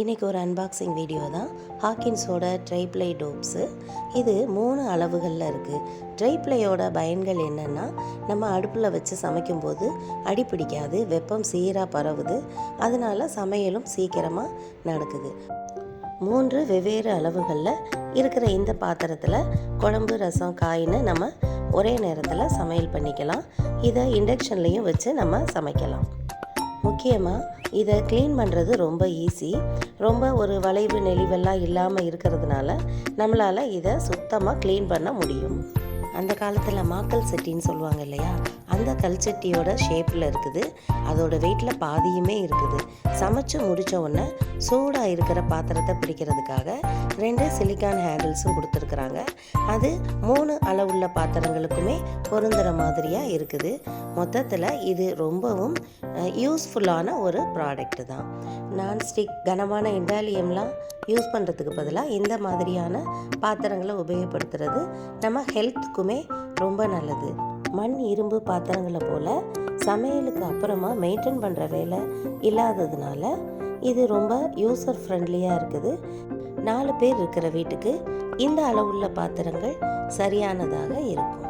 இன்றைக்கி ஒரு unboxing video தான். ஹாக்கின்ஸோட ட்ரைப்ளை டோப்ஸு இது மூணு அளவுகளில் இருக்குது ட்ரைப்ளையோட பயன்கள் என்னென்னா நம்ம அடுப்பில் வச்சு சமைக்கும்போது அடி பிடிக்காது வெப்பம் சீராக பரவுது. அதனால சமையலும் சீக்கிரமாக நடக்குது. மூன்று வெவ்வேறு அளவுகளில் இருக்கிற இந்த பாத்திரத்தில் குழம்பு ரசம் காயின்னு நம்ம ஒரே நேரத்தில் சமையல் பண்ணிக்கலாம். இதை இண்டக்ஷன்லேயும் வச்சு நம்ம சமைக்கலாம். முக்கியமாக இதை க்ளீன் பண்ணுறது ரொம்ப ஈஸி ரொம்ப ஒரு வளைவு நெளிவெல்லாம் இல்லாமல் இருக்கிறதுனால நம்மளால் இதை சுத்தமாக க்ளீன் பண்ண முடியும். அந்த காலத்தில் மாக்கல் சட்டின்னு சொல்லுவாங்க இல்லையா? அந்த கல்சட்டியோட ஷேப்பில் இருக்குது. அதோட வெயிட்டில் பாதியுமே இருக்குது. சமைச்சு முடித்த உடனே சூடாக இருக்கிற பாத்திரத்தை பிடிக்கிறதுக்காக ரெண்டு சிலிக்கான் ஹேண்டில்ஸும் கொடுத்துருக்குறாங்க. அது மூணு அளவுள்ள பாத்திரங்களுக்குமே பொருந்துகிற மாதிரியாக இருக்குது. மொத்தத்தில் இது ரொம்பவும் யூஸ்ஃபுல்லான ஒரு ப்ராடக்ட் தான். நான்ஸ்டிக் கனமான இண்டாலியம்லாம் யூஸ் பண்ணுறதுக்கு பதிலாக இந்த மாதிரியான பாத்திரங்களை உபயோகப்படுத்துறது நம்ம ஹெல்த்துக்குமே ரொம்ப நல்லது. மண் இரும்பு பாத்திரங்களை போல் சமையலுக்கு அப்புறமா மெயின்டைன் பண்ணுற வேலை இல்லாததுனால இது ரொம்ப யூசர் ஃப்ரெண்ட்லியாக இருக்குது. நாலு பேர் இருக்கிற வீட்டுக்கு இந்த அளவுள்ள பாத்திரங்கள் சரியானதாக இருக்கும்.